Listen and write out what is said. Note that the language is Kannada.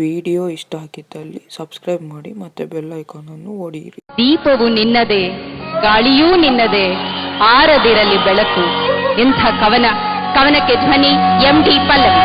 ವಿಡಿಯೋ ಇಷ್ಟ ಆಗಿದ್ದಲ್ಲಿ ಸಬ್ಸ್ಕ್ರೈಬ್ ಮಾಡಿ ಮತ್ತೆ ಬೆಲ್ ಐಕಾನ್ ಅನ್ನು ಓಡಿರಿ ದೀಪವು ನಿನ್ನದೇ, ಗಾಳಿಯೂ ನಿನ್ನದೇ, ಆರದಿರಲಿ ಬೆಳಕು. ಇಂಥ ಕವನ, ಕವನಕ್ಕೆ ಧ್ವನಿ ಎಂ ಡಿ ಪಲ್ಲವಿ.